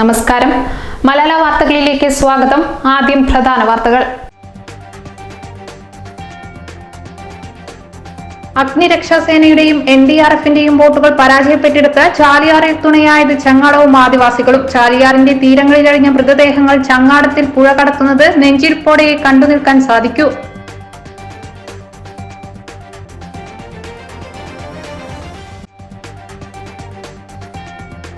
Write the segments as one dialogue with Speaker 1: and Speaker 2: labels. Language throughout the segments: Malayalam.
Speaker 1: നമസ്കാരം. മലയാള വാർത്തകളിലേക്ക് സ്വാഗതം. ആദ്യം പ്രധാന വാർത്തകൾ. അഗ്നിരക്ഷാസേനയുടെയും എൻ ഡി ആർ എഫിന്റെയും ബോട്ടുകൾ പരാജയപ്പെട്ടെടുത്ത് ചാലിയാറിൽ തുണയായത് ചങ്ങാടവും ആദിവാസികളും. ചാലിയാറിന്റെ തീരങ്ങളിലഴിഞ്ഞ മൃതദേഹങ്ങൾ ചങ്ങാടത്തിൽ പുഴ കടത്തുന്നത് നെഞ്ചിരിപ്പോടെ കണ്ടു നിൽക്കാൻ സാധിക്കൂ.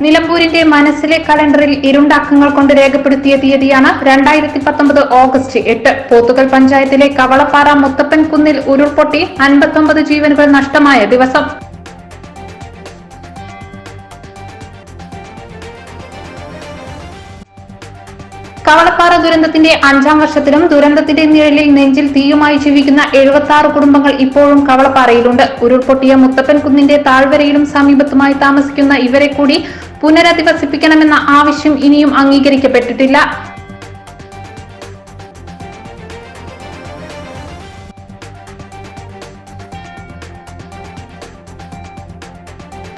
Speaker 1: നിലമ്പൂരിന്റെ മനസ്സിലെ കലണ്ടറിൽ ഇരുണ്ടക്കങ്ങൾ കൊണ്ട് രേഖപ്പെടുത്തിയ തീയതിയാണ് രണ്ടായിരത്തി പത്തൊമ്പത് ഓഗസ്റ്റ് എട്ട്. പോത്തുകൽ പഞ്ചായത്തിലെ കവളപ്പാറ മുത്തപ്പൻ കുന്നിൽ ഉരുൾപൊട്ടി അൻപത്തൊമ്പത് ജീവനുകൾ നഷ്ടമായ ദിവസം. കവളപ്പാറ ദുരന്തത്തിന്റെ അഞ്ചാം വർഷത്തിലും ദുരന്തത്തിന്റെ നിഴലിൽ നെഞ്ചിൽ തീയുമായി ജീവിക്കുന്ന എഴുപത്തി ആറ് കുടുംബങ്ങൾ ഇപ്പോഴും കവളപ്പാറയിലുണ്ട്. ഉരുൾപൊട്ടിയ മുത്തപ്പൻ കുന്നിന്റെ താഴ്വരയിലും സമീപത്തുമായി താമസിക്കുന്ന ഇവരെ കൂടി പുനരധിവസിപ്പിക്കണമെന്ന ആവശ്യം ഇനിയും അംഗീകരിക്കപ്പെട്ടിട്ടില്ല.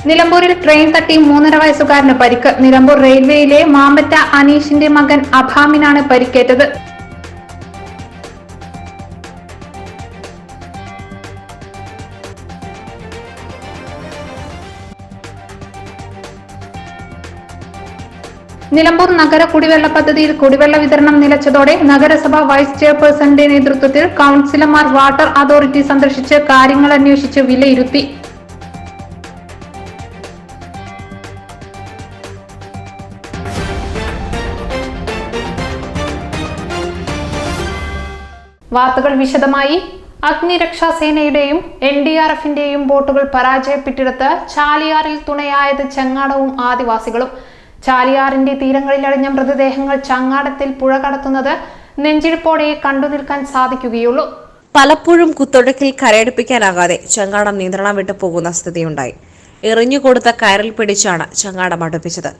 Speaker 1: നിലമ്പൂരിൽ ട്രെയിൻ തട്ടി മൂന്നര വയസ്സുകാരന് പരിക്ക്. നിലമ്പൂർ റെയിൽവേയിലെ മാമ്പറ്റ അനീഷിന്റെ മകൻ അഭാമിനാണ് പരിക്കേറ്റത്. നിലമ്പൂർ നഗര കുടിവെള്ള പദ്ധതിയിൽ കുടിവെള്ള വിതരണം നിലച്ചതോടെ നഗരസഭ വൈസ് ചെയർപേഴ്സന്റെ നേതൃത്വത്തിൽ കൌൺസിലർമാർ വാട്ടർ അതോറിറ്റി സന്ദർശിച്ച് കാര്യങ്ങൾ അന്വേഷിച്ച് വിലയിരുത്തി. വാർത്തകൾ വിശദമായി. അഗ്നിരക്ഷാസേനയുടെയും എൻ ഡി ആർ എഫിന്റെയും ബോട്ടുകൾ പരാജയപ്പെട്ടിടത്ത് ചാലിയാറിൽ തുണയായത് ചെങ്ങാടവും ആദിവാസികളും. ചാലിയാറിന്റെ തീരങ്ങളിലടിഞ്ഞ മൃതദേഹങ്ങൾ ചങ്ങാടത്തിൽ പുഴ കടത്തുന്നത് നെഞ്ചിരിപ്പോടെ കണ്ടു നിൽക്കാൻ സാധിക്കുകയുള്ളൂ.
Speaker 2: പലപ്പോഴും കുത്തൊഴുക്കിൽ കരയടുപ്പിക്കാനാകാതെ ചങ്ങാടം നിയന്ത്രണം വിട്ടു പോകുന്ന സ്ഥിതിയുണ്ടായി. എറിഞ്ഞുകൊടുത്ത കയറിൽ പിടിച്ചാണ് ചങ്ങാടം അടുപ്പിച്ചത്.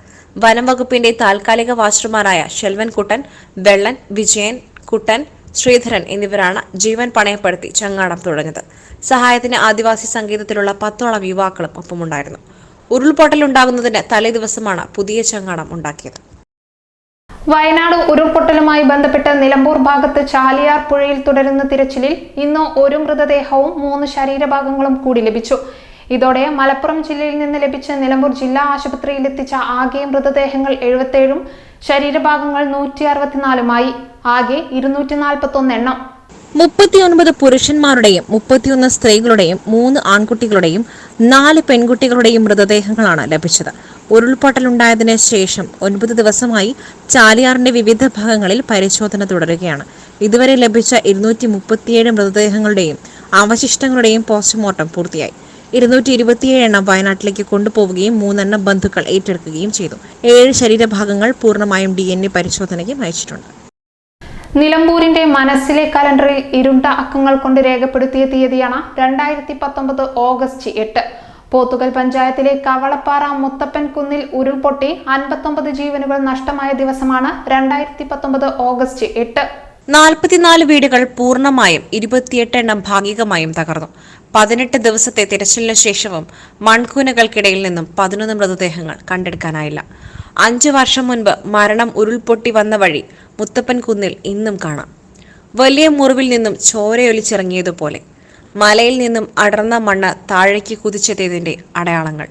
Speaker 2: വനം വകുപ്പിന്റെ താൽക്കാലിക വാച്ചർമാരായ ഷെൽവൻ കുട്ടൻ വെള്ളൻ വിജയൻ കുട്ടൻ ശ്രീധരൻ എന്നിവരാണ് ജീവൻ പണയപ്പെടുത്തി ചങ്ങാടം തുടങ്ങിയത് സഹായത്തിന് ആദിവാസി സംഗീതത്തിലുള്ള പത്തോളം യുവാക്കളും ഒപ്പമുണ്ടായിരുന്നു. ഉരുൾപൊട്ടലുണ്ടാകുന്നതിന് തലേദിവസമാണ് പുതിയ ചങ്ങാടം ഉണ്ടാക്കിയത്.
Speaker 1: വയനാട് ഉരുൾപൊട്ടലുമായി ബന്ധപ്പെട്ട് നിലമ്പൂർ ഭാഗത്ത് ചാലിയാർ പുഴയിൽ തുടരുന്ന തിരച്ചിലിൽ ഇന്ന് ഒരു മൃതദേഹവും മൂന്ന് ശരീരഭാഗങ്ങളും കൂടി ലഭിച്ചു. ഇതോടെ മലപ്പുറം ജില്ലയിൽ നിന്ന് ലഭിച്ച നിലമ്പൂർ ജില്ലാ ആശുപത്രിയിൽ എത്തിച്ച ആകെ മൃതദേഹങ്ങൾ എഴുപത്തേഴും ശരീരഭാഗങ്ങൾ നൂറ്റി അറുപത്തിനാലുമായി ആകെ ഇരുന്നൂറ്റി നാൽപ്പത്തി ഒന്ന് എണ്ണം.
Speaker 2: മുപ്പത്തിയൊൻപത് പുരുഷന്മാരുടെയും മുപ്പത്തിയൊന്ന് സ്ത്രീകളുടെയും മൂന്ന് ആൺകുട്ടികളുടെയും നാല് പെൺകുട്ടികളുടെയും മൃതദേഹങ്ങളാണ് ലഭിച്ചത്. ഉരുൾപൊട്ടലുണ്ടായതിനു ശേഷം ഒൻപത് ദിവസമായി ചാലിയാറിന്റെ വിവിധ ഭാഗങ്ങളിൽ പരിശോധന തുടരുകയാണ്. ഇതുവരെ ലഭിച്ച ഇരുന്നൂറ്റി മുപ്പത്തിയേഴ് മൃതദേഹങ്ങളുടെയും അവശിഷ്ടങ്ങളുടെയും പോസ്റ്റ്മോർട്ടം പൂർത്തിയായി. ഇരുന്നൂറ്റി ഇരുപത്തിയേഴ് എണ്ണം വയനാട്ടിലേക്ക് കൊണ്ടുപോവുകയും മൂന്നെണ്ണം ബന്ധുക്കൾ ഏറ്റെടുക്കുകയും ചെയ്തു. ഏഴ് ശരീരഭാഗങ്ങൾ പൂർണമായും ഡി പരിശോധനയ്ക്ക് അയച്ചിട്ടുണ്ട്
Speaker 1: നിലമ്പൂരിന്റെ മനസ്സിലെ കലണ്ടറിൽ ഇരുണ്ട അക്കങ്ങൾ കൊണ്ട് രേഖപ്പെടുത്തിയ തീയതിയാണ് രണ്ടായിരത്തി പത്തൊമ്പത് ഓഗസ്റ്റ് എട്ട്. പോത്തുകൽ പഞ്ചായത്തിലെ കവളപ്പാറ മുത്തപ്പൻ കുന്നിൽ ഉരുൾപൊട്ടി അൻപത്തൊമ്പത് ജീവനുകൾ നഷ്ടമായ ദിവസമാണ് രണ്ടായിരത്തി പത്തൊമ്പത് ഓഗസ്റ്റ് എട്ട്.
Speaker 2: നാൽപ്പത്തിനാല് വീടുകൾ പൂർണമായും ഇരുപത്തിയെട്ട് എണ്ണം ഭാഗികമായും തകർന്നു. പതിനെട്ട് ദിവസത്തെ തിരച്ചിലിന് ശേഷവും മൺകൂനകൾക്കിടയിൽ നിന്നും പതിനൊന്ന് മൃതദേഹങ്ങൾ കണ്ടെടുക്കാനായില്ല. അഞ്ചു വർഷം മുൻപ് മരണം ഉരുൾപൊട്ടി വന്ന വഴി മുത്തപ്പൻ കുന്നിൽ ഇന്നും കാണാം. വലിയ മുറിവിൽ നിന്നും ചോരയൊലിച്ചിറങ്ങിയതുപോലെ മലയിൽ നിന്നും അടർന്ന മണ്ണ് താഴേക്ക് കുതിച്ചെത്തിയതിന്റെ അടയാളങ്ങൾ.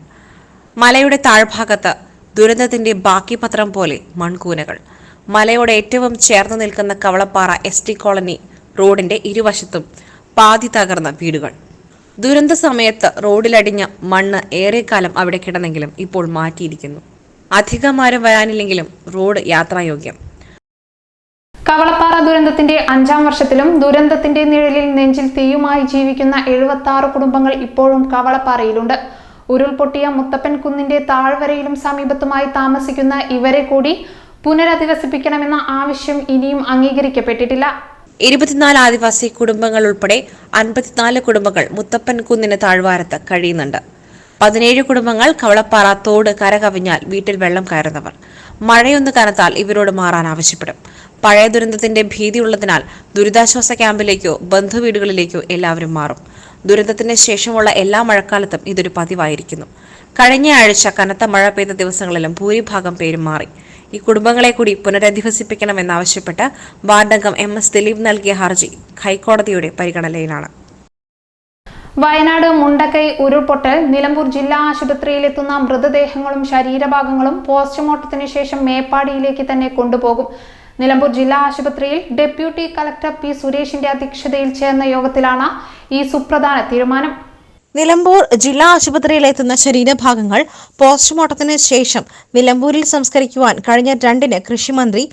Speaker 2: മലയുടെ താഴ്ഭാഗത്ത് ദുരന്തത്തിന്റെ ബാക്കി പത്രം പോലെ മൺകൂനകൾ. മലയോട് ഏറ്റവും ചേർന്ന് നിൽക്കുന്ന കവളപ്പാറ എസ് ടി കോളനി റോഡിന്റെ ഇരുവശത്തും പാതി തകർന്ന വീടുകൾ. ദുരന്ത സമയത്ത് റോഡിലടിഞ്ഞ മണ്ണ് ഏറെക്കാലം അവിടെ കിടന്നെങ്കിലും ഇപ്പോൾ മാറ്റിയിരിക്കുന്നു. അധികമാരും വരാനില്ലെങ്കിലും റോഡ് യാത്രായോഗ്യം.
Speaker 1: കവളപ്പാറ ദുരന്തത്തിന്റെ അഞ്ചാം വർഷത്തിലും ദുരന്തത്തിന്റെ നിഴലിൽ നെഞ്ചിൽ തീയുമായി ജീവിക്കുന്ന എഴുപത്തി ആറ് കുടുംബങ്ങൾ ഇപ്പോഴും കവളപ്പാറയിലുണ്ട്. ഉരുൾപൊട്ടിയ മുത്തപ്പൻ കുന്നിന്റെ താഴ്വരയിലും സമീപത്തുമായി താമസിക്കുന്ന ഇവരെ കൂടി പുനരധിവസിപ്പിക്കണമെന്ന ആവശ്യം ഇനിയും അംഗീകരിക്കപ്പെട്ടിട്ടില്ല.
Speaker 2: ഇരുപത്തിനാല് ആദിവാസി കുടുംബങ്ങൾ ഉൾപ്പെടെ അൻപത്തിനാല് കുടുംബങ്ങൾ മുത്തപ്പൻ കുന്നിന് താഴ്വാരത്ത് കഴിയുന്നുണ്ട്. പതിനേഴ് കുടുംബങ്ങൾ കവളപ്പാറ തോട് കരകവിഞ്ഞാൽ വീട്ടിൽ വെള്ളം കയറുന്നവർ. മഴയൊന്ന് കനത്താൽ ഇവരോട് മാറാൻ ആവശ്യപ്പെടും. പഴയ ദുരന്തത്തിന്റെ ഭീതിയുള്ളതിനാൽ ദുരിതാശ്വാസ ക്യാമ്പിലേക്കോ ബന്ധുവീടുകളിലേക്കോ എല്ലാവരും മാറും. ദുരന്തത്തിന് ശേഷമുള്ള എല്ലാ മഴക്കാലത്തും ഇതൊരു പതിവായിരിക്കുന്നു. കഴിഞ്ഞ ആഴ്ച കനത്ത മഴ പെയ്ത ദിവസങ്ങളിലും ഭൂരിഭാഗം പേരും മാറി. ഈ കുടുംബങ്ങളെ കൂടി പുനരധിവസിപ്പിക്കണമെന്നാവശ്യപ്പെട്ട് വാർഡംഗം എം എസ് ദിലീപ് നൽകിയ ഹർജി ഹൈക്കോടതിയുടെ പരിഗണനയിലാണ്.
Speaker 1: വയനാട് മുണ്ടക്കൈ ഉരുൾപൊട്ടൽ നിലമ്പൂർ ജില്ലാ ആശുപത്രിയിലെത്തുന്ന മൃതദേഹങ്ങളും ശരീരഭാഗങ്ങളും പോസ്റ്റ്മോർട്ടത്തിന് ശേഷം മേപ്പാടിയിലേക്ക് തന്നെ കൊണ്ടുപോകും. നിലമ്പൂർ ജില്ലാ ആശുപത്രിയിൽ ഡെപ്യൂട്ടി കളക്ടർ പി സുരേഷിന്റെ അധ്യക്ഷതയിൽ ചേർന്ന യോഗത്തിലാണ് ഈ സുപ്രധാന തീരുമാനം.
Speaker 2: നിലമ്പൂർ ജില്ലാ ആശുപത്രിയിലെത്തുന്ന ശരീരഭാഗങ്ങൾ പോസ്റ്റ്മോർട്ടത്തിന് ശേഷം നിലമ്പൂരിൽ സംസ്കരിക്കുവാൻ കഴിഞ്ഞ രണ്ടിന് കൃഷിമന്ത്രി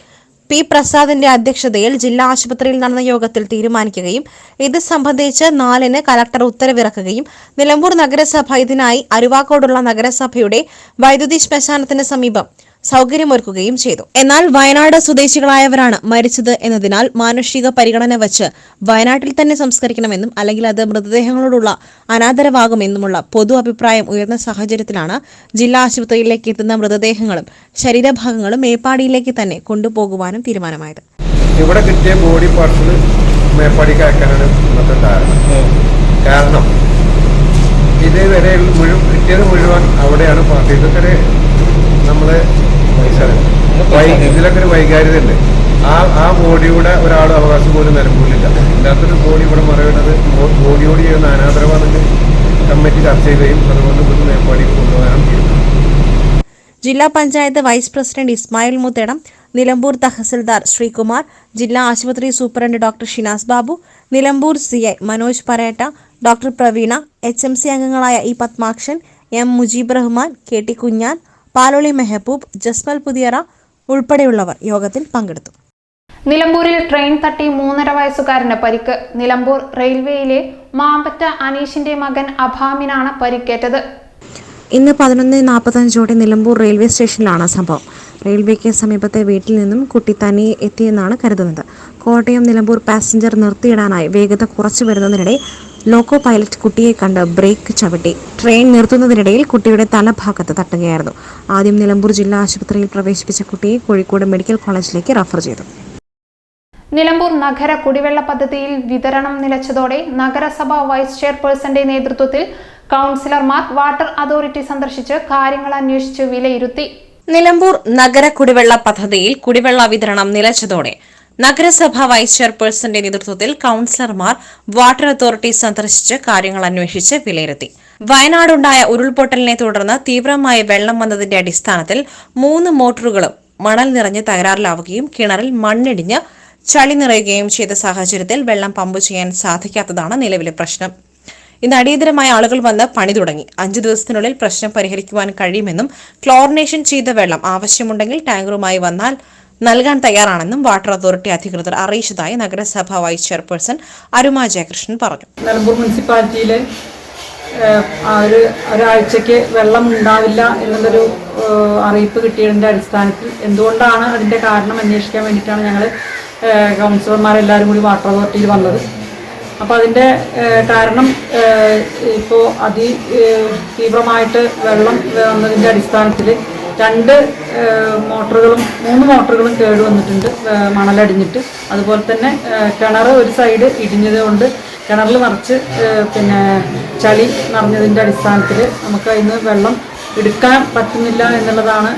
Speaker 2: പി പ്രസാദിന്റെ അധ്യക്ഷതയിൽ ജില്ലാ ആശുപത്രിയിൽ നടന്ന യോഗത്തിൽ തീരുമാനിക്കുകയും ഇത് സംബന്ധിച്ച് നാലിന് കലക്ടർ ഉത്തരവിറക്കുകയും നിലമ്പൂർ നഗരസഭ ഇതിനായി അരുവാക്കോടുള്ള നഗരസഭയുടെ വൈദ്യുതി ശ്മശാനത്തിന് സമീപം സൗകര്യമൊരുക്കുകയും ചെയ്തു. എന്നാൽ വയനാട് സ്വദേശികളായവരാണ് മരിച്ചത് എന്നതിനാൽ മാനുഷിക പരിഗണന വച്ച് വയനാട്ടിൽ തന്നെ സംസ്കരിക്കണമെന്നും അല്ലെങ്കിൽ അത് മൃതദേഹങ്ങളോടുള്ള അനാദരവാകുമെന്നുമുള്ള പൊതു അഭിപ്രായം ഉയർന്ന സാഹചര്യത്തിലാണ് ജില്ലാ ആശുപത്രിയിലേക്ക് എത്തുന്ന മൃതദേഹങ്ങളും ശരീരഭാഗങ്ങളും മേപ്പാടിയിലേക്ക് തന്നെ കൊണ്ടുപോകുവാനും തീരുമാനമായത്.
Speaker 3: ഇവിടെ കിട്ടിയ ബോഡി പാർട്സിൽ മേപ്പാടിക്ക് അയക്കാനാണ് ഇന്നത്തെ ധാരണ. കാരണം ഇതുവരെ മുഴുവൻ കിട്ടിയത് മുഴുവൻ അവിടെയാണ്. പാർട്ടി ഇതൊക്കെ നമ്മൾ ഇതിലൊക്കെ ഒരു വൈകാര്യത ഉണ്ട് ആ ആ ബോഡിയുടെ ഒരാൾ അവകാശം പോലും നിലമ്പൂരില്ല ഇല്ലാത്തൊരു ബോഡി ഇവിടെ മറയുന്നത് ബോഡിയോട് ചെയ്യുന്ന അനാദരവാണെന്ന് കമ്മിറ്റി ചർച്ച ചെയ്യുകയും അതുകൊണ്ട് ഒരു മേപ്പാടി കൊണ്ടുപോകാനും തീരുമാനം
Speaker 2: ജില്ലാ പഞ്ചായത്ത് വൈസ് പ്രസിഡന്റ് ഇസ്മായിൽ മുത്തേടം നിലമ്പൂർ തഹസിൽദാർ ശ്രീകുമാർ ജില്ലാ ആശുപത്രി superintendent doctor Shinas Babu Nilambur C I Manoj Paretta doctor Praveena H M C അംഗങ്ങളായ E Padmakshan M Mujeeb Rahman K T Kunjan Paloli Mehaboob Jasmal Puthiyara ഉൾപ്പെടെയുള്ളവർ യോഗത്തിൽ പങ്കെടുത്തു.
Speaker 1: നിലമ്പൂരിൽ ട്രെയിൻ തട്ടി മൂന്നര വയസ്സുകാരന് പരിക്ക്. നിലമ്പൂർ റെയിൽവേയിലെ മാമ്പറ്റ അനീഷിന്റെ മകൻ അഭാമിനാണ് പരിക്കേറ്റത്.
Speaker 2: ഇന്ന് പതിനൊന്ന് നാൽപ്പത്തഞ്ചോടെ നിലമ്പൂർ റെയിൽവേ സ്റ്റേഷനിലാണ് സംഭവം. റെയിൽവേക്ക് സമീപത്തെ വീട്ടിൽ നിന്നും കുട്ടി തനിയെ എത്തിയെന്നാണ് കരുതുന്നത്. കോട്ടയം നിലമ്പൂർ പാസഞ്ചർ നിർത്തിയിടാനായി വേഗത കുറച്ചു വരുന്നതിനിടെ ലോക്കോ പൈലറ്റ് കുട്ടിയെ കണ്ട് ബ്രേക്ക് ചവിട്ടി. ട്രെയിൻ നിർത്തുന്നതിനിടയിൽ കുട്ടിയുടെ തലഭാഗത്ത് തട്ടുകയായിരുന്നു. ആദ്യം നിലമ്പൂർ ജില്ലാ ആശുപത്രിയിൽ പ്രവേശിപ്പിച്ച കുട്ടിയെ കോഴിക്കോട് മെഡിക്കൽ കോളേജിലേക്ക് റഫർ ചെയ്തു.
Speaker 1: നിലമ്പൂർ നഗര കുടിവെള്ള പദ്ധതിയിൽ വിതരണം നിലച്ചതോടെ നഗരസഭ വൈസ് ചെയർപേഴ്സന്റെ നേതൃത്വത്തിൽ കൗൺസിലർമാർ വാട്ടർ അതോറിറ്റി സന്ദർശിച്ച് കാര്യങ്ങൾ അന്വേഷിച്ച് വിലയിരുത്തി.
Speaker 2: നിലമ്പൂർ നഗര കുടിവെള്ള പദ്ധതിയിൽ കുടിവെള്ള വിതരണം നിലച്ചതോടെ നഗരസഭ വൈസ് ചെയർപേഴ്സന്റെ നേതൃത്വത്തിൽ കൌൺസിലർമാർ വാട്ടർ അതോറിറ്റി സന്ദർശിച്ച് കാര്യങ്ങൾ അന്വേഷിച്ച് വിലയിരുത്തി. വയനാടുണ്ടായ ഉരുൾപൊട്ടലിനെ തുടർന്ന് തീവ്രമായ വെള്ളം വന്നതിന്റെ അടിസ്ഥാനത്തിൽ മൂന്ന് മോട്ടോറുകളും മണൽ നിറഞ്ഞ് തകരാറിലാവുകയും കിണറിൽ മണ്ണിടിഞ്ഞ് ചളി നിറയുകയും ചെയ്ത സാഹചര്യത്തിൽ വെള്ളം പമ്പ് ചെയ്യാൻ സാധിക്കാത്തതാണ് നിലവിലെ പ്രശ്നം. ഇന്ന് അടിയന്തരമായ ആളുകൾ വന്ന് പണി തുടങ്ങി. അഞ്ചു ദിവസത്തിനുള്ളിൽ പ്രശ്നം പരിഹരിക്കുവാൻ കഴിയുമെന്നും ക്ലോറിനേഷൻ ചെയ്ത വെള്ളം ആവശ്യമുണ്ടെങ്കിൽ ടാങ്കറുമായി വന്നാൽ നൽകാൻ തയ്യാറാണെന്നും വാട്ടർ അതോറിറ്റി അധികൃതർ അറിയിച്ചതായി നഗരസഭാ വൈസ് ചെയർപേഴ്സൺ അരുമ ജയകൃഷ്ണൻ പറഞ്ഞു.
Speaker 4: നിലമ്പൂർ മുനിസിപ്പാലിറ്റിയിലെ ഒരു ഒരാഴ്ചക്ക് വെള്ളം ഉണ്ടാവില്ല എന്നുള്ളൊരു അറിയിപ്പ് കിട്ടിയതിന്റെ അടിസ്ഥാനത്തിൽ എന്തുകൊണ്ടാണ് അതിന്റെ കാരണം അന്വേഷിക്കാൻ വേണ്ടിയിട്ടാണ് ഞങ്ങൾ കൗൺസിലർമാരെല്ലാവരും കൂടി വാട്ടർ അതോറിറ്റിയിൽ വന്നത്. അപ്പോൾ അതിന്റെ കാരണം ഇപ്പോൾ അതി തീവ്രമായിട്ട് വെള്ളം വന്നതിന്റെ അടിസ്ഥാനത്തിൽ രണ്ട് മോട്ടറുകളും മൂന്ന് മോട്ടറുകളും കേട് വന്നിട്ടുണ്ട് മണലടിഞ്ഞിട്ട്. അതുപോലെ തന്നെ കിണർ ഒരു സൈഡ് ഇടിഞ്ഞത് കൊണ്ട് കിണറിൽ നിറച്ച് പിന്നെ ചളി നിറഞ്ഞതിന്റെ അടിസ്ഥാനത്തിൽ നമുക്ക് അതിന് വെള്ളം എടുക്കാൻ പറ്റുന്നില്ല എന്നുള്ളതാണ്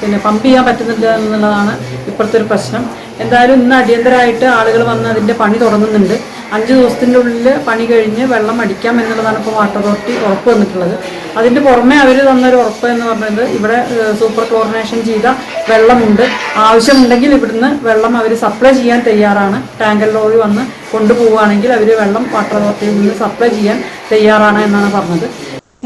Speaker 4: പിന്നെ പമ്പ് ചെയ്യാൻ പറ്റുന്നില്ല എന്നുള്ളതാണ് ഇപ്പോഴത്തെ ഒരു പ്രശ്നം. എന്തായാലും ഇന്ന് അടിയന്തരമായിട്ട് ആളുകൾ വന്ന് അതിന്റെ പണി തുടങ്ങുന്നുണ്ട്. അഞ്ച് ദിവസത്തിന്റെ ഉള്ളിൽ പണി കഴിഞ്ഞ് വെള്ളം അടിക്കാം എന്നുള്ളതാണ് ഇപ്പോൾ വാട്ടർ അതോറിറ്റി ഉറപ്പ് വന്നിട്ടുള്ളത്. അതിന്റെ പുറമെ അവർ തന്നൊരു ഉറപ്പ് എന്ന് പറഞ്ഞത് ഇവിടെ സൂപ്പർ ക്ലോറിനേഷൻ ചെയ്ത വെള്ളമുണ്ട്. ആവശ്യമുണ്ടെങ്കിൽ ഇവിടുന്ന് വെള്ളം അവർ സപ്ലൈ ചെയ്യാൻ തയ്യാറാണ്. ടാങ്കർ ലോറി വന്ന് കൊണ്ടുപോവുകയാണെങ്കിൽ അവർ വെള്ളം വാട്ടർ അതോറിറ്റിയിൽ നിന്ന് സപ്ലൈ ചെയ്യാൻ തയ്യാറാണ് എന്നാണ് പറഞ്ഞത്.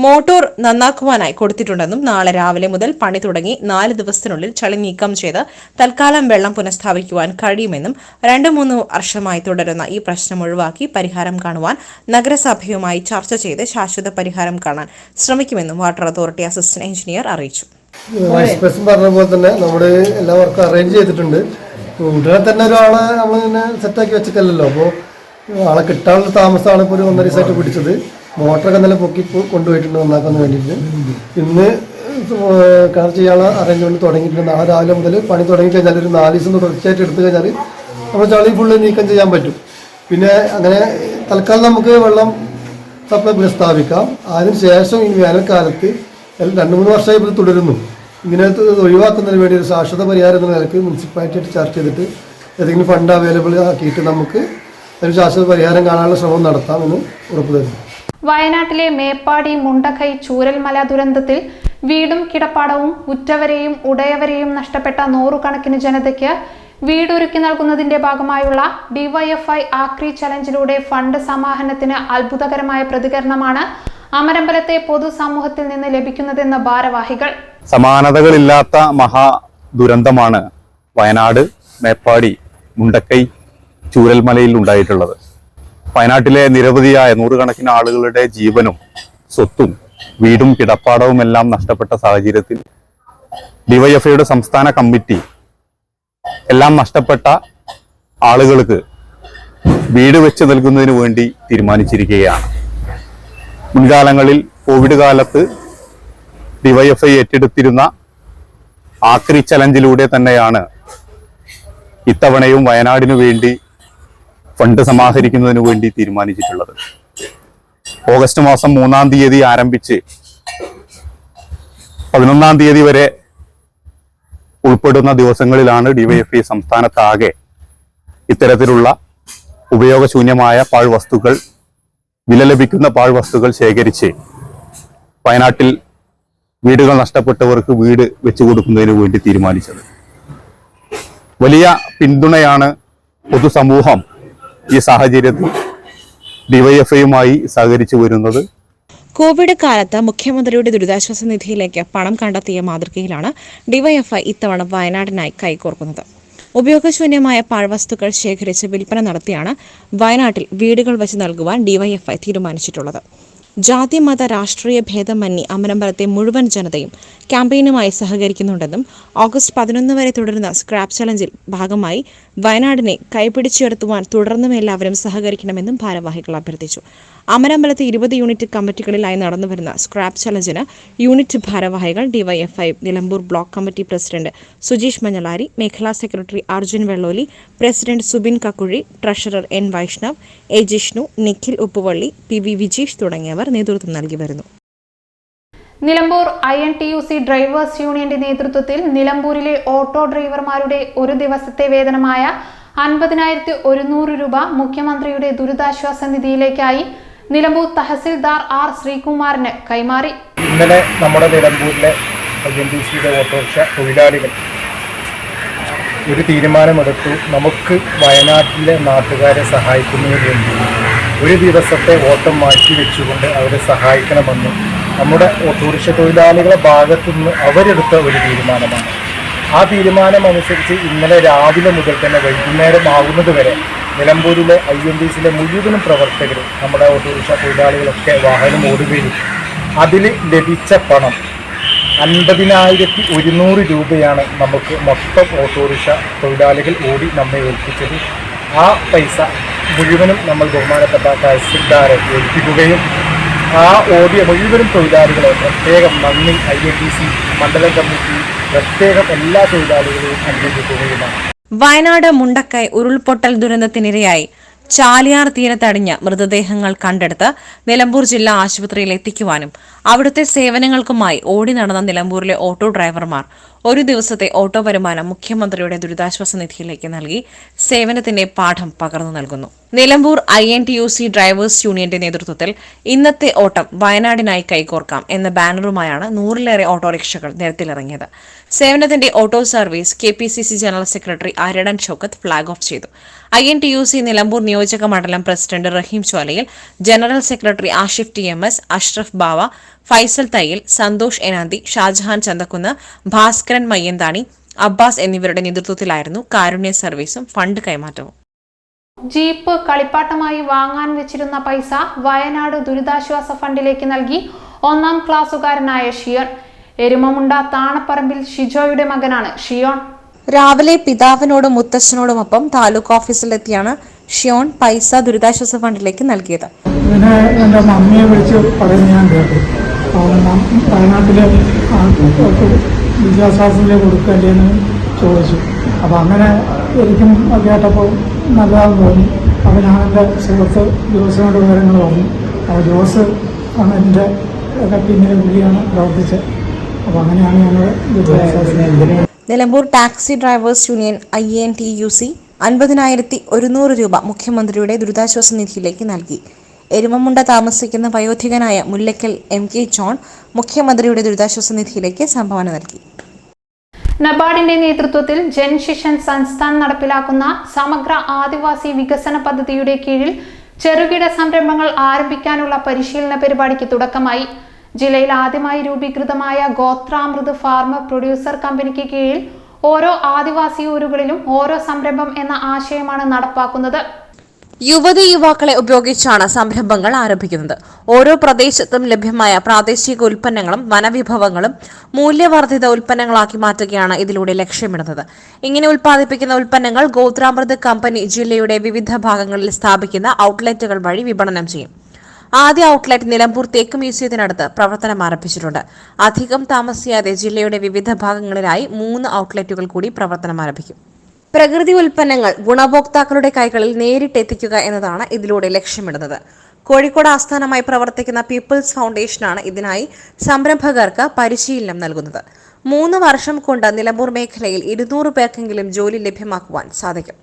Speaker 2: മോട്ടോർ നന്നാക്കുവാനായി കൊടുത്തിട്ടുണ്ടെന്നും നാളെ രാവിലെ മുതൽ പണി തുടങ്ങി നാല് ദിവസത്തിനുള്ളിൽ ചളി നീക്കം ചെയ്ത് തൽക്കാലം വെള്ളം പുനഃസ്ഥാപിക്കുവാൻ കഴിയുമെന്നും രണ്ടു മൂന്ന് വർഷമായി തുടരുന്ന ഈ പ്രശ്നം ഒഴിവാക്കി പരിഹാരം കാണുവാൻ നഗരസഭയുമായി ചർച്ച ചെയ്ത് ശാശ്വത പരിഹാരം കാണാൻ ശ്രമിക്കുമെന്നും വാട്ടർ അതോറിറ്റി അസിസ്റ്റന്റ് എഞ്ചിനീയർ അറിയിച്ചു.
Speaker 5: തന്നെ ചെയ്തിട്ടുണ്ട്. ഉടനെ തന്നെ ഒരാളെ നമ്മൾ ഇങ്ങനെ സെറ്റാക്കി വെച്ചിട്ടല്ലല്ലോ. അപ്പോൾ ആളെ കിട്ടാനുള്ള താമസമാണ് ഇപ്പോൾ ഒരു ഒന്നര ദിവസമായിട്ട് പിടിച്ചത്. മോട്ടറൊക്കെ നല്ല പൊക്കി കൊണ്ടുപോയിട്ടുണ്ട് നന്നാക്കാൻ വേണ്ടിയിട്ട്. ഇന്ന് കളർ ചെയ്യാനുള്ള അറേഞ്ച്മെന്റ് തുടങ്ങിയിട്ടുണ്ട്. നാളെ രാവിലെ മുതൽ പണി തുടങ്ങി കഴിഞ്ഞാൽ ഒരു നാല് ദിവസം തുടർച്ചയായിട്ട് എടുത്തു കഴിഞ്ഞാൽ നമ്മൾ ചളി ഫുള്ള് നീക്കം ചെയ്യാൻ പറ്റും. പിന്നെ അങ്ങനെ തൽക്കാലം നമുക്ക് വെള്ളം സപ്ലൈ പുനഃസ്ഥാപിക്കാം അതിന് ശേഷം ഈ വേനൽക്കാലത്ത് രണ്ട് മൂന്ന് വർഷമായി ഇത് തുടരുന്നു. ഇങ്ങനെ ഒഴിവാക്കുന്നതിന് വേണ്ടി ഒരു ശാശ്വത പരിഹാരം എന്ന നിലയ്ക്ക് മുനിസിപ്പാലിറ്റിയായിട്ട് ചർച്ച ചെയ്തിട്ട് ഏതെങ്കിലും ഫണ്ട് അവൈലബിൾ ആക്കിയിട്ട് നമുക്ക് ഒരു ശാശ്വത പരിഹാരം കാണാനുള്ള ശ്രമം നടത്താമെന്ന് ഉറപ്പ് തരുന്നു.
Speaker 1: വയനാട്ടിലെ മേപ്പാടി മുണ്ടക്കൈ ചൂരൽമല ദുരന്തത്തിൽ വീടും കിടപ്പാടവും ഉറ്റവരെയും ഉടയവരെയും നഷ്ടപ്പെട്ട നൂറുകണക്കിന് ജനതയ്ക്ക് വീടൊരുക്കി നൽകുന്നതിന്റെ ഭാഗമായുള്ള ഡിവൈഎഫ്ഐ ആക്രി ചലഞ്ചിലൂടെ ഫണ്ട് സമാഹരണത്തിന് അത്ഭുതകരമായ പ്രതികരണമാണ് അമരമ്പലത്തെ പൊതുസമൂഹത്തിൽ നിന്ന് ലഭിക്കുന്നതെന്ന് ഭാരവാഹികൾ.
Speaker 6: സമാനതകളില്ലാത്ത മഹാ ദുരന്തമാണ് വയനാട് മേപ്പാടി മുണ്ടക്കൈ ചൂരൽമലയിൽ ഉണ്ടായിട്ടുള്ളത്. വയനാട്ടിലെ നിരവധിയായ നൂറുകണക്കിന് ആളുകളുടെ ജീവനും സ്വത്തും വീടും കിടപ്പാടവും എല്ലാം നഷ്ടപ്പെട്ട സാഹചര്യത്തിൽ ഡിവൈഎഫ്ഐയുടെ സംസ്ഥാന കമ്മിറ്റി എല്ലാം നഷ്ടപ്പെട്ട ആളുകൾക്ക് വീട് വെച്ച് നൽകുന്നതിന് വേണ്ടി തീരുമാനിച്ചിരിക്കുകയാണ്. മുൻകാലങ്ങളിൽ കോവിഡ് കാലത്ത് ഡിവൈഎഫ്ഐ ഏറ്റെടുത്തിരുന്ന ആക്രി ചലഞ്ചിലൂടെ തന്നെയാണ് ഇത്തവണയും വയനാടിനു വേണ്ടി ഫണ്ട് സമാഹരിക്കുന്നതിന് വേണ്ടി തീരുമാനിച്ചിട്ടുള്ളത്. ഓഗസ്റ്റ് മാസം മൂന്നാം തീയതി ആരംഭിച്ച് പതിനൊന്നാം തീയതി വരെ ഉൾപ്പെടുന്ന ദിവസങ്ങളിലാണ് ഡിവൈഎഫ്ഐ സംസ്ഥാനത്താകെ ഇത്തരത്തിലുള്ള ഉപയോഗശൂന്യമായ പാഴ്വസ്തുക്കൾ വില ലഭിക്കുന്ന പാഴ്വസ്തുക്കൾ ശേഖരിച്ച് വയനാട്ടിൽ വീടുകൾ നഷ്ടപ്പെട്ടവർക്ക് വീട് വെച്ചു കൊടുക്കുന്നതിന് വേണ്ടി തീരുമാനിച്ചത്. വലിയ പിന്തുണയാണ് പൊതുസമൂഹം ഈ സാഹചര്യത്തിൽ ഡിവൈഎഫ്ഐയുമായി സഹകരിച്ചു വരുന്നത്.
Speaker 2: കോവിഡ് കാലത്ത് മുഖ്യമന്ത്രിയുടെ ദുരിതാശ്വാസ നിധിയിലേക്ക് പണം കണ്ടെത്തിയ മാതൃകയിലാണ് ഡിവൈഎഫ്ഐ ഇത്തവണ വയനാടിനായി കൈകോർക്കുന്നത്. ഉപയോഗശൂന്യമായ പാഴ്വസ്തുക്കൾ ശേഖരിച്ച് വിൽപ്പന നടത്തിയാണ് വയനാട്ടിൽ വീടുകൾ വെച്ച് നൽകുവാൻ ഡിവൈഎഫ്ഐ തീരുമാനിച്ചിട്ടുള്ളത്. ജാതി മത രാഷ്ട്രീയ ഭേദമന്യേ അമരമ്പലത്തെ മുഴുവൻ ജനതയും ക്യാമ്പയിനുമായി സഹകരിക്കുന്നുണ്ടെന്നും ഓഗസ്റ്റ് പതിനൊന്ന് വരെ തുടരുന്ന സ്ക്രാപ്പ് ചലഞ്ചിൽ ഭാഗമായി വയനാടിനെ കൈപിടിച്ചുയർത്തുവാൻ തുടർന്നും എല്ലാവരും സഹകരിക്കണമെന്നും ഭാരവാഹികൾ അഭ്യർത്ഥിച്ചു. അമരമ്പലത്തെ ഇരുപത് യൂണിറ്റ് കമ്മിറ്റികളിലായി നടന്നുവരുന്ന സ്ക്രാപ്പ് ചലഞ്ചിന് യൂണിറ്റ് ഭാരവാഹികൾ DYFI Nilambur block committee president Sujeesh Manjalari മേഖലാ secretary Arjun Velloli president Subin Kakkuzhi treasurer N Vaishnav A Jishnu Nikhil Uppuvalli P V Vijeesh തുടങ്ങിയവർ നേതൃത്വം നൽകി വരുന്നു.
Speaker 1: Nilambur I N T U C drivers യൂണിയന്റെ നേതൃത്വത്തിൽ നിലമ്പൂരിലെ ഓട്ടോ ഡ്രൈവർമാരുടെ ഒരു ദിവസത്തെ വേതനമായ അൻപതിനായിരത്തി ഒരുന്നൂറ് രൂപ മുഖ്യമന്ത്രിയുടെ ദുരിതാശ്വാസ നിധിയിലേക്കായി നിലമ്പൂർ തഹസിൽദാർ ആർ ശ്രീകുമാറിന് കൈമാറി.
Speaker 7: ഇന്നലെ നമ്മുടെ നിലമ്പൂരിലെ ഐ എൻ ടി സിയുടെ ഓട്ടോറിക്ഷ തൊഴിലാളികൾ ഒരു തീരുമാനമെടുത്തു. നമുക്ക് വയനാട്ടിലെ നാട്ടുകാരെ സഹായിക്കുന്നതിന് വേണ്ടി ഒരു ദിവസത്തെ ഓട്ടം മാറ്റി വെച്ചുകൊണ്ട് അവരെ സഹായിക്കണമെന്നും നമ്മുടെ ഓട്ടോറിക്ഷ തൊഴിലാളികളെ ഭാഗത്തു നിന്ന് അവരെടുത്ത ഒരു തീരുമാനമാണ്. ആ തീരുമാനം അനുസരിച്ച് ഇന്നലെ രാവിലെ മുതൽ തന്നെ വൈകുന്നേരം ആകുന്നത് വരെ നിലമ്പൂരിലെ ഐ എം ഡി സിയിലെ മുഴുവനും പ്രവർത്തകർ നമ്മുടെ ഓട്ടോറിക്ഷ തൊഴിലാളികളൊക്കെ വാഹനം ഓടുകയും അതിൽ ലഭിച്ച പണം അൻപതിനായിരത്തി ഒരുന്നൂറ് രൂപയാണ് നമുക്ക് മൊത്തം ഓട്ടോറിക്ഷ തൊഴിലാളികൾ ഓടി നമ്മെ ഏൽപ്പിച്ചത്. ആ പൈസ മുഴുവനും നമ്മൾ ബഹുമാനപ്പെട്ട തഹസിൽദാരെ ഏൽപ്പിക്കുകയും ആ ഓടിയ മുഴുവനും തൊഴിലാളികളെ പ്രത്യേകം നന്ദി ഐ എ ടി സി മണ്ഡലം കമ്മിറ്റി പ്രത്യേകം എല്ലാ തൊഴിലാളികളെയും അഭിനന്ദിക്കുകയുമാണ്.
Speaker 2: വയനാട് മുണ്ടക്കൈ ഉരുൾപൊട്ടൽ ദുരന്തത്തിനിരയായി. ചാലിയാർ തീരത്തടിഞ്ഞ മൃതദേഹങ്ങൾ കണ്ടെടുത്ത് നിലമ്പൂർ ജില്ലാ ആശുപത്രിയിൽ എത്തിക്കുവാനും അവിടുത്തെ സേവനങ്ങൾക്കുമായി ഓടി നടന്ന നിലമ്പൂരിലെ ഓട്ടോ ഡ്രൈവർമാർ ഒരു ദിവസത്തെ ഓട്ടോ വരുമാനം മുഖ്യമന്ത്രിയുടെ ദുരിതാശ്വാസ നിധിയിലേക്ക് നൽകി സേവനത്തിന്റെ പാഠം പകർന്നു നൽകുന്നു. Nilambur I N T U C drivers യൂണിയന്റെ നേതൃത്വത്തിൽ ഇന്നത്തെ ഓട്ടം വയനാടിനായി കൈകോർക്കാം എന്ന ബാനറുമായാണ് നൂറിലേറെ ഓട്ടോറിക്ഷകൾ നിരത്തിലിറങ്ങിയത്. സേവനത്തിന്റെ auto service K P C C general secretary Aradan Shoukath flag off ചെയ്തു. I N T U C Nilambur നിയോജക മണ്ഡലം president Raheem Cholayil general secretary Ashif T M S Ashraf Bava Faisal Thayyal Santhosh Enanthi Shajahan Chanthakkunnu Bhaskaran Mayyanthani Abbas എന്നിവരുടെ നേതൃത്വത്തിലായിരുന്നു കാരുണ്യ സർവീസും ഫണ്ട് കൈമാറ്റവും.
Speaker 1: ജീപ്പ് കളിപ്പാട്ടമായി വാങ്ങാൻ വെച്ചിരുന്ന പൈസ വയനാട് ദുരിതാശ്വാസ ഫണ്ടിലേക്ക് നൽകി ഒന്നാം ക്ലാസ്സുകാരനായ ഷിയോൺ. എരുമമുണ്ട താണപ്പറമ്പിൽ ഷിജോയുടെ മകനാണ് ഷിയോൺ.
Speaker 2: രാവിലെ പിതാവിനോടും മുത്തച്ഛനോടുമൊപ്പം താലൂക്ക് ഓഫീസിലെത്തിയാണ് ഷിയോൺ പൈസ ദുരിതാശ്വാസ ഫണ്ടിലേക്ക് നൽകിയത്.
Speaker 8: ഇതിനെ എന്റെ മമ്മിയെ വിളിച്ച് പറയുന്നത് ഞാൻ കേട്ടു. വയനാട്ടിലെ ആൾക്കാർക്ക് കൊടുക്കല്ലേന്ന് കൊടുക്കല്ലേ എന്ന് ചോദിച്ചു. അപ്പോൾ അങ്ങനെ എനിക്കും കേട്ടപ്പോൾ നല്ലതാണെന്ന് തോന്നി. അപ്പോൾ ഞാൻ എന്റെ സുഹൃത്ത് ജോസിനോട് വിവരങ്ങൾ പറഞ്ഞു. അപ്പോൾ ജോസ് ആണ് എന്റെ ഒക്കെ പുള്ളിയാണ് പ്രവർത്തിച്ചത്. അപ്പോൾ അങ്ങനെയാണ് ഞങ്ങൾ വിദ്യാഭ്യാസം
Speaker 2: Nilambur taxi drivers union I N T U C അൻപതിനായിരത്തി ഒരുന്നൂറ് രൂപ മുഖ്യമന്ത്രിയുടെ ദുരിതാശ്വാസ നിധിയിലേക്ക് നൽകി. എരുമമുണ്ട താമസിക്കുന്ന വയോധികനായ മുല്ലക്കൽ എം കെ ജോൺ മുഖ്യമന്ത്രിയുടെ ദുരിതാശ്വാസ നിധിയിലേക്ക് സംഭാവന നൽകി.
Speaker 1: നബാർഡിന്റെ നേതൃത്വത്തിൽ ജൻശിഷൻ സംസ്ഥാൻ നടപ്പിലാക്കുന്ന സമഗ്ര ആദിവാസി വികസന പദ്ധതിയുടെ കീഴിൽ ചെറുകിട സംരംഭങ്ങൾ ആരംഭിക്കാനുള്ള പരിശീലന പരിപാടിക്ക് തുടക്കമായി. ജില്ലയിൽ ആദ്യമായി രൂപീകൃതമായ ഗോത്രാമൃത് ഫാർമർ പ്രൊഡ്യൂസർ കമ്പനിക്ക് കീഴിൽ ഓരോ ആദിവാസി ഊരുകളിലും ഓരോ സംരംഭം എന്ന ആശയമാണ് നടപ്പാക്കുന്നത്.
Speaker 2: യുവതി യുവാക്കളെ ഉപയോഗിച്ചാണ് സംരംഭങ്ങൾ ആരംഭിക്കുന്നത്. ഓരോ പ്രദേശത്തും ലഭ്യമായ പ്രാദേശിക ഉൽപ്പന്നങ്ങളും വനവിഭവങ്ങളും മൂല്യവർദ്ധിത ഉൽപ്പന്നങ്ങളാക്കി മാറ്റുകയാണ് ഇതിലൂടെ ലക്ഷ്യമിടുന്നത്. ഇങ്ങനെ ഉൽപ്പാദിപ്പിക്കുന്ന ഉൽപ്പന്നങ്ങൾ ഗോത്രാമൃത് കമ്പനി ജില്ലയുടെ വിവിധ ഭാഗങ്ങളിൽ സ്ഥാപിക്കുന്ന ഔട്ട്ലെറ്റുകൾ വഴി വിപണനം ചെയ്യും. ആദ്യ ഔട്ട്ലെറ്റ് നിലമ്പൂർ തേക്ക് മ്യൂസിയത്തിനടുത്ത് പ്രവർത്തനം ആരംഭിച്ചിട്ടുണ്ട്. അധികം താമസിയാതെ ജില്ലയുടെ വിവിധ ഭാഗങ്ങളിലായി മൂന്ന് ഔട്ട്ലെറ്റുകൾ കൂടി പ്രവർത്തനം ആരംഭിക്കും. പ്രകൃതി ഉൽപ്പന്നങ്ങൾ ഗുണഭോക്താക്കളുടെ കൈകളിൽ നേരിട്ട് എത്തിക്കുക എന്നതാണ് ഇതിലൂടെ ലക്ഷ്യമിടുന്നത്. കോഴിക്കോട് ആസ്ഥാനമായി പ്രവർത്തിക്കുന്ന പീപ്പിൾസ് ഫൗണ്ടേഷനാണ് ഇതിനായി സംരംഭകർക്ക് പരിശീലനം നൽകുന്നത്. മൂന്ന് വർഷം കൊണ്ട് നിലമ്പൂർ മേഖലയിൽ ഇരുന്നൂറ് പേർക്കെങ്കിലും ജോലി ലഭ്യമാക്കുവാൻ സാധിക്കും.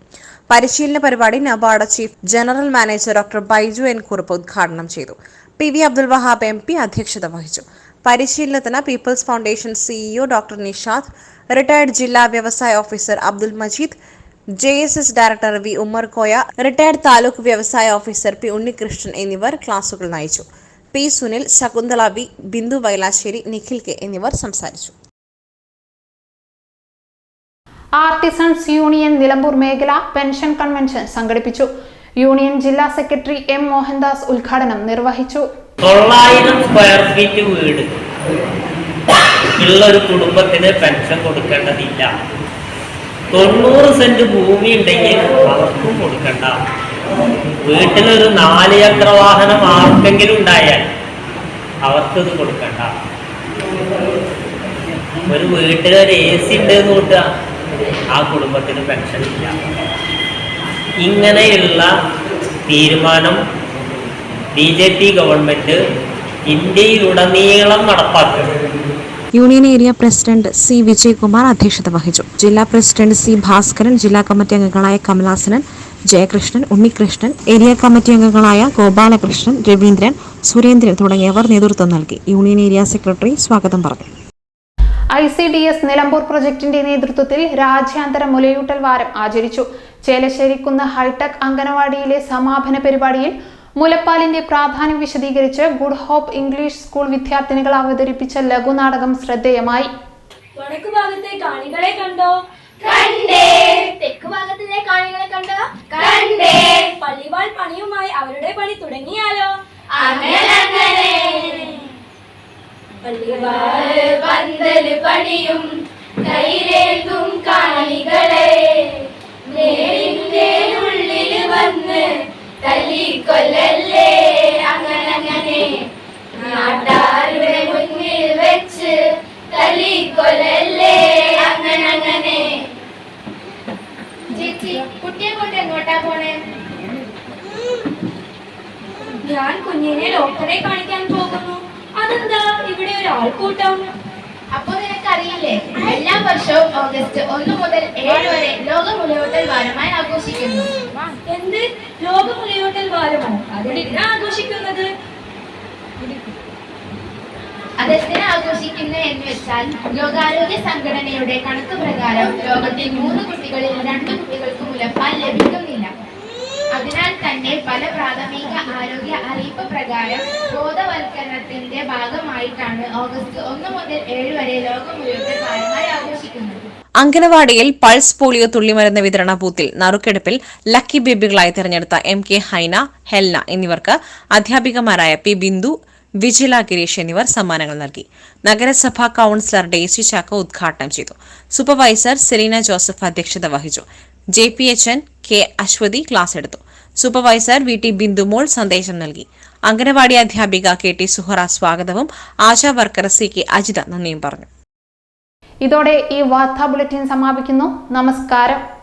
Speaker 2: പരിശീലന പരിപാടി NABARD chief general manager doctor Baiju N Kurup ഉദ്ഘാടനം ചെയ്തു. P V Abdul Wahab M P അധ്യക്ഷത വഹിച്ചു. പരിശീലനത്തിന് people's foundation CEO doctor Nishad retired ജില്ലാ വ്യവസായ officer Abdul Majeed J S S director V Ummer Koya retired taluk വ്യവസായ ഓഫീസർ പി ഉണ്ണികൃഷ്ണൻ എന്നിവർ ക്ലാസുകൾ നയിച്ചു. P Sunil Shakunthala V Bindu Vailassery Nikhil K എന്നിവർ സംസാരിച്ചു.
Speaker 1: ആർട്ടിസൺസ് യൂണിയൻ നിലമ്പൂർ മേഖല പെൻഷൻ കൺവെൻഷൻ സംഘടിപ്പിച്ചു. യൂണിയൻ ജില്ലാ സെക്രട്ടറി എം മോഹൻദാസ് ഉദ്ഘാടനം നിർവഹിച്ചു.
Speaker 9: തൊള്ളായിരം സ്ക്വയർ ഫീറ്റ് വീട്. ഉള്ള ഒരു കുടുംബത്തിന് പെൻഷൻ കൊടുക്കേണ്ടതില്ല. തൊണ്ണൂറ് സെന്റ് ഭൂമി ഉണ്ടെങ്കിൽ അവർക്കും കൊടുക്കണ്ട. വീട്ടിലൊരു നാല് ചക്ര വാഹനം ആർക്കെങ്കിലും ഉണ്ടായാൽ അവർക്കത് കൊടുക്കണ്ട. ഒരു വീട്ടിലൊരു എ സി ഉണ്ട് കൂട്ടുക ആ കുടുംബത്തിന് പെൻഷൻ ഇല്ല. ഇങ്ങനെയുള്ള തീരുമാനം ബി ജെ പി ഗവൺമെന്റ് ഇന്ത്യയിലുടനീളം നടപ്പാക്കും.
Speaker 2: Union area president C Vijayakumar അധ്യക്ഷത വഹിച്ചു. ജില്ലാ പ്രസിഡന്റ് സി ഭാസ്കരൻ ജില്ലാ കമ്മിറ്റി അംഗങ്ങളായ കമലാസനൻ ജയകൃഷ്ണൻ ഉണ്ണികൃഷ്ണൻ ഏരിയ കമ്മിറ്റി അംഗങ്ങളായ ഗോപാലകൃഷ്ണൻ രവീന്ദ്രൻ സുരേന്ദ്രൻ തുടങ്ങിയവർ നേതൃത്വം നൽകി. യൂണിയൻ ഏരിയ സെക്രട്ടറി സ്വാഗതം പറഞ്ഞു.
Speaker 1: I C D S Nilambur പ്രൊജക്ടിന്റെ നേതൃത്വത്തിൽ രാജ്യാന്തര മുലയൂട്ടൽ വാരം ആചരിച്ചു. ചേലശ്ശേരിക്കുന്ന് ഹൈടെക് അംഗനവാടിയിലെ സമാപന പരിപാടിയിൽ മുലപ്പാലിന്റെ പ്രാധാന്യം വിശദീകരിച്ച് ഗുഡ് ഹോപ്പ് ഇംഗ്ലീഷ് സ്കൂൾ വിദ്യാർത്ഥിനികൾ അവതരിപ്പിച്ച ലഘുനാടകം ശ്രദ്ധേയമായി.
Speaker 10: വടക്കു ഭാഗത്തെ കാണികളെ കണ്ടോ?
Speaker 11: കണ്ടേ. തെക്ക് ഭാഗത്തിലെ കാണികളെ കണ്ടോ?
Speaker 10: കണ്ടേ. പള്ളിവാൾ പണിയുമായി അവരുടെ പണി തുടങ്ങിയാലോ?
Speaker 11: അങ്ങനെ അങ്ങനെ പന്തൽ പണിയും കയ്യിലേക്കും കാണികളെ. നേരിന്റെ ഉള്ളിൽ വന്ന് തല്ലിക്കൊല്ലല്ലേ? അങ്ങനെ അങ്ങനെ നാട്ടാരുടെ മുന്നിൽ വെച്ച് തല്ലിക്കൊല്ലല്ലേ? അങ്ങനെ അങ്ങനെ ചേച്ചി കുട്ടിയെ കൊണ്ട് എങ്ങോട്ടാ പോണേ?
Speaker 10: ഞാൻ കുഞ്ഞിനെ ഡോക്ടറെ കാണിക്കാൻ പോകുന്നു. അതെന്താ ഇവിടെ ഒരു ആൾക്കൂട്ടം
Speaker 11: അപ്പൊ നിനക്കറിയില്ലേ എല്ലാ വർഷവും ഓഗസ്റ്റ് ഒന്ന് മുതൽ ഏഴ് വരെ ലോക മുലയൂട്ടൽ വാരമായി ആഘോഷിക്കുന്നു.
Speaker 10: എന്ത്? ലോക മുലയൂട്ടൽ വാരമോ അതെന്തിനാ ആഘോഷിക്കുന്നത്?
Speaker 11: അതെന്തിനാ ആഘോഷിക്കുന്നത് എന്ന് വെച്ചാൽ ലോകാരോഗ്യ സംഘടനയുടെ കണക്ക് പ്രകാരം ലോകത്തിൽ മൂന്ന് കുട്ടികളിൽ രണ്ട് കുട്ടികൾക്ക് മുലപ്പാൽ ലഭിക്കുന്നില്ല. അതിനാൽ തന്നെ പല പ്രാഥമിക ആരോഗ്യ അറിയിപ്പ് പ്രകാരം ബോധവൽക്കരണത്തിന്റെ ഭാഗമായിട്ടാണ് ഓഗസ്റ്റ് ഒന്ന് മുതൽ ഏഴ് വരെ ലോകം മുഴുവൻ കാര്യമായി ആഘോഷിക്കുന്നത്.
Speaker 2: അങ്കനവാടിയിൽ പൾസ് പോളിയോ തുള്ളിമരുന്ന് വിതരണ ബൂത്തിൽ നറുക്കെടുപ്പിൽ ലക്കി ബേബികളായി തെരഞ്ഞെടുത്ത എം കെ ഹൈന ഹെൽന എന്നിവർക്ക് അധ്യാപികമാരായ പി ബിന്ദു വിജില ഗിരീഷ് എന്നിവർ സമ്മാനങ്ങൾ നൽകി. നഗരസഭാ കൌൺസിലർ ഡേസി ചാക്ക ഉദ്ഘാടനം ചെയ്തു. സൂപ്പർവൈസർ സെലീന ജോസഫ് അധ്യക്ഷത വഹിച്ചു. J P H N K Aswathi class എടുത്തു. സൂപ്പർവൈസർ വി ടി ബിന്ദുമോൾ സന്ദേശം നൽകി. അംഗനവാടി അധ്യാപിക കെ ടി സുഹറ സ്വാഗതവും. ASHA worker C K Ajitha നന്ദിയും പറഞ്ഞു.
Speaker 1: ഇതോടെ ഈ വാർത്താ ബുള്ളറ്റിൻ സമാപിക്കുന്നു. നമസ്കാരം.